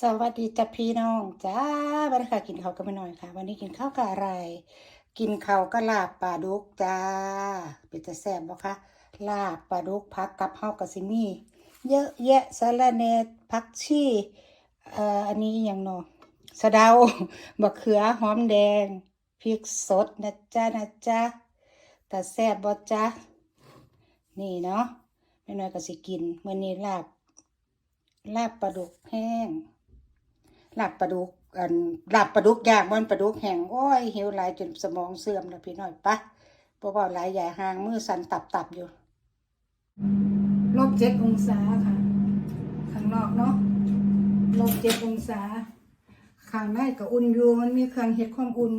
สวัสดีจ้ะพี่น้องจ้าวันนี้ค่ะกินข้าวกันไปหน่อยค่ะ วันนี้กินข้าวกับอะไร กินข้าวกับลาบปลาดุกจ้าเป็นจะแซ่บบ่คะลาบปลาดุกพักกับเฮาวกับซิมี่เยอะแยะสาระแหน่ผักชีเอ่ออันนี้อย่างเนาะสะเดาบะเขือหอมแดงพริกสดนะจ๊ะนะจ๊ะแต่แซ่บบ่จ๊ะนี่เนาะแม่น้อยก็สิกินมื้อนี้ลาบลาบปลาดุกแห้ง หลาบปลาดุกอันลาบปลาดุกยางมันปลาดุกแห้งโอ้ยหิวหลายจนสมองเสื่อมแล้วพี่น้อยปะเพราะว่าหลายใหญ่หางมือสันตับตับอยู่ลบเจ็ดองศาค่ะ ข้างนอกเนาะลบเจ็ดองศา ข้างในก็อุ่นอยู่มันมีเครื่องเฮ็ดความอุ่น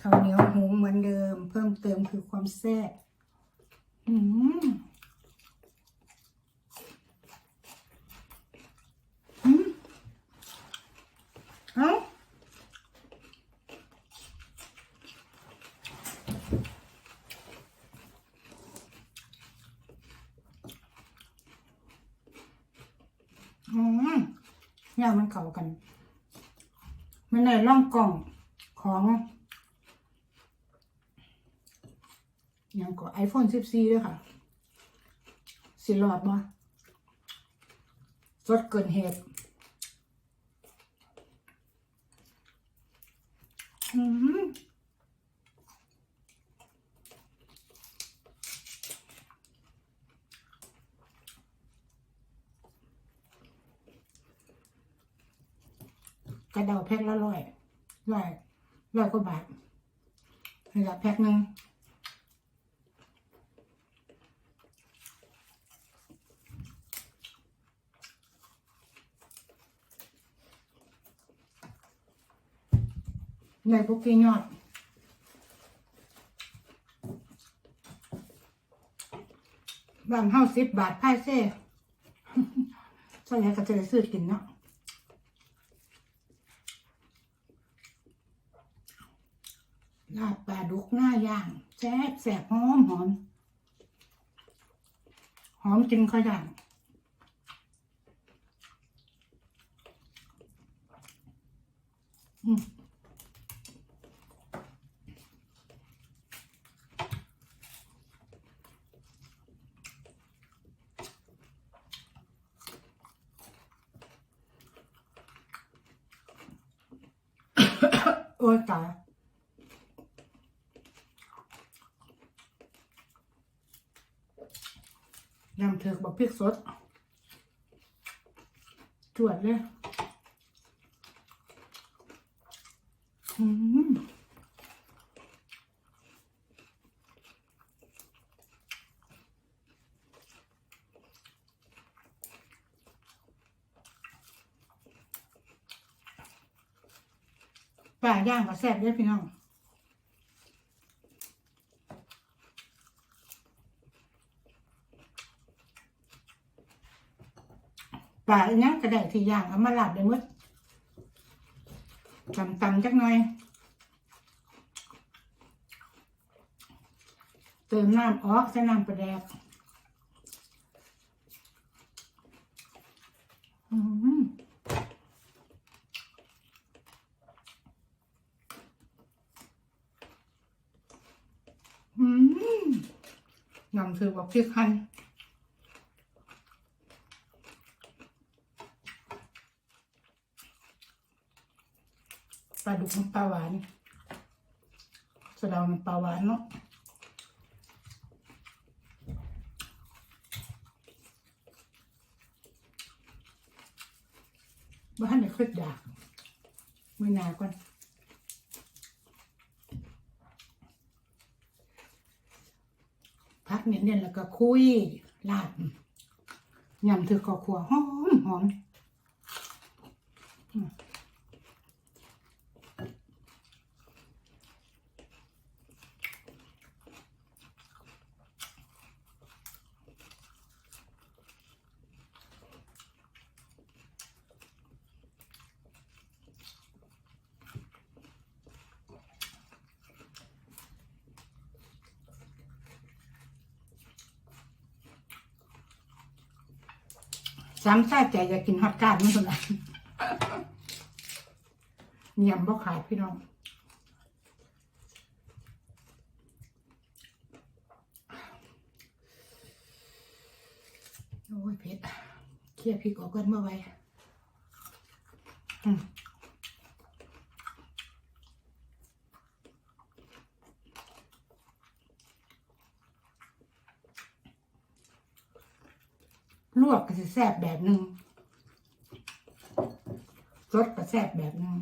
ข้าวเหนียวหุงเหมือนเดิม เพิ่มเติมคือความแซ่บอืม อืมเอ้าอืม เนี่ยมันเข้ากัน มันในร่องกล่องของยังก็ iPhone 14ด้วยค่ะ สิรอดบ่สดเกินเหตุอืม ระเดาแพ็คละร้อยร้อยร้อยกว่าบาทนี่ละแพ็คหนึ่งในพวกกี้ยอดบางเฮาสิบบาทไพ่เซ่ส่วนใหญ่ก็จะได้ซื้อกินเนาะ ลาบปลาดุกหน้าย่างแซ่บแซ่บหอมหอม หอมจริงขาอย่างอืมโอ้ยตายำเถือกบอกพริกสดจวดเลยอืมปลาย่างก็แซ่บเด้วยพี่น้อง ปลาอันนี้กระไดที่ย่างเอามาหลับได้หมดตำตำๆจักหน่อย เติมน้ำออกใส่น้ำปลาแดกอืมอืมยำคือบอกพริกคัน ปลาดุกน้ำปลาหวานสะเดาน้ำปลาหวานเนาะบ้านเนี่ยคืดอยากไม่นาก่อนพักเน้นๆแล้วก็คุยลาดยำถือขอขัวหอมหอม สามซาใจอยากกินฮอตการมันคนละเนียบบ่ขาดพี่น้องโอ้ยเผ็ดเคี่ยวพริกออกกันเมื่อไหร่ ลวกก็จะแซ่บแบบหนึ่งรสก็แซ่บแบบหนึ่ง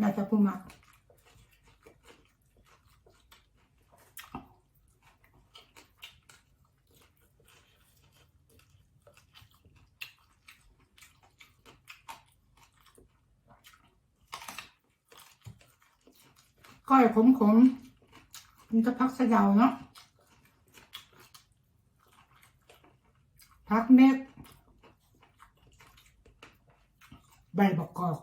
น่าจะผู้มักก้อยขมขมๆมันจะพักสะเดาเนาะพักเม็ดใบบักกอก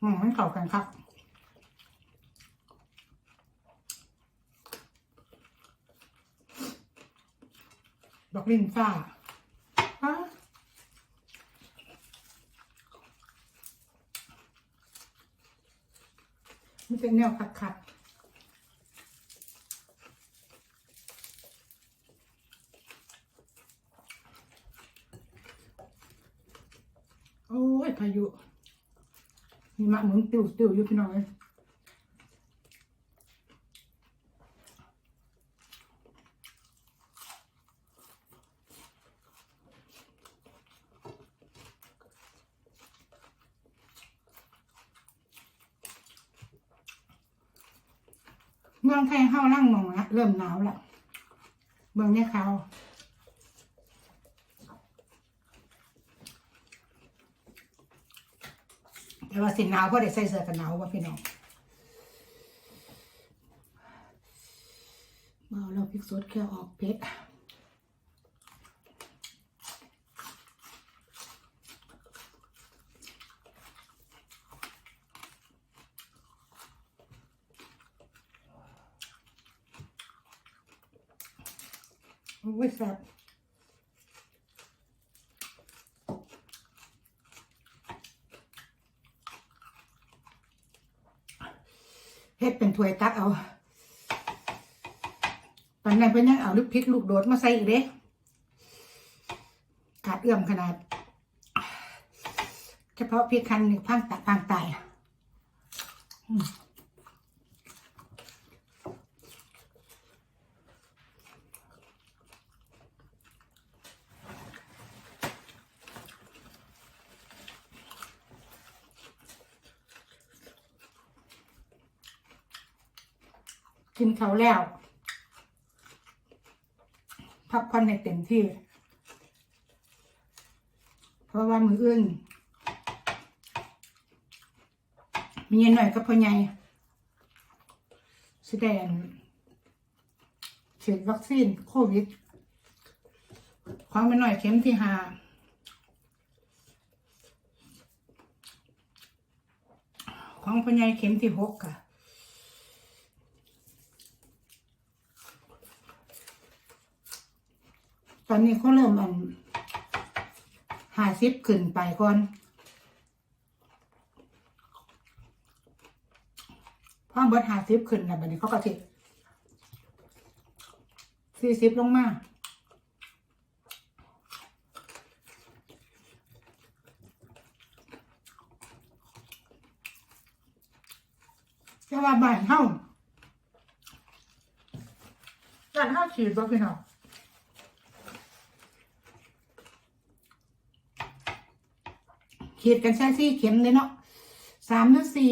อืมมันเข้ากันครับดอกลิ้นฟ้าฮะมันเป็นแนวขัดขัดโอ้ยพายุ มีมะหมุนติวติวอยู่พี่น้องเอ้ยเมืองไทยเฮาล่างหมองละเริ่มหนาวละเมืองเนี่ยเขา แต่ว่าสิหนาวเพราะได้ใส่เสื้อกันหนาวว่าพี่น้องเมาแล้วพริกสดแค่ออกเผ็ดโอ้ยแซ่บ ฮ็ดเป็นถ้วยตักเอาปันนั้นเพิ่นยังเอาลูกพริกลูกโดดมาใส่อีกเด้ขาดเอื้อมขนาด เฉพาะพริกคันหนึ่งพังตะปางตายอืม กินเขาแล้ว พักผ่อนให้เต็มที่ เพราะว่ามืออื่น มีเงินหน่อยก็พอไงแสดงฉีดวัคซีนโควิดของไปหน่อยเข็มที่ห้าของพอไงเข็มที่หกค่ะ ตอนนี้เขาเริ่มมันหาซิปขึ้นไปก่อน พอเบิดหาซิปขึ้นแล้วบัดนี้เขาก็ทิสี่ซิปลงมาจะว่าบ้านเฮาบ้านเฮาฉีดบ่พี่น้อง ขีดกันใช้สี่เข็มเลยเนาะสามหรือสี่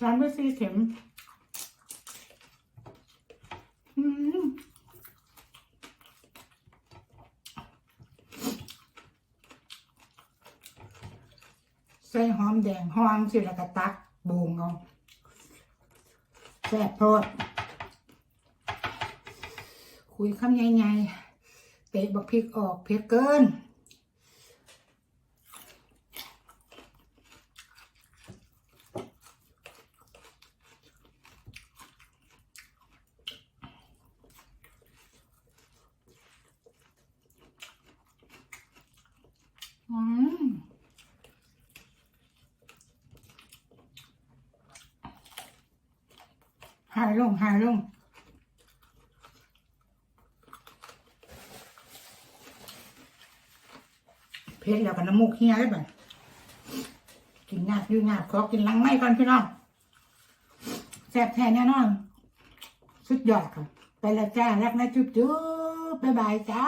สามหรือสี่เข็ม อืม ใส่หอมแดงหองสิแล้วก็ตักบูงเอาแซ่บโพดคุยคำใหญ่ๆเตะบักพริกออกเผ็ดเกิน อืมหายลงหายลงเพชรแล้วกับน้ำมูกเฮียได้บ่กินยากอยู่ยากขอกินลังไม่ก่อนพี่น้องแซ่บแท้แน่นอน สุดยอดค่ะ ไปและจ้า รักนะจุ๊บจุ๊บบ๊ายบายจ้า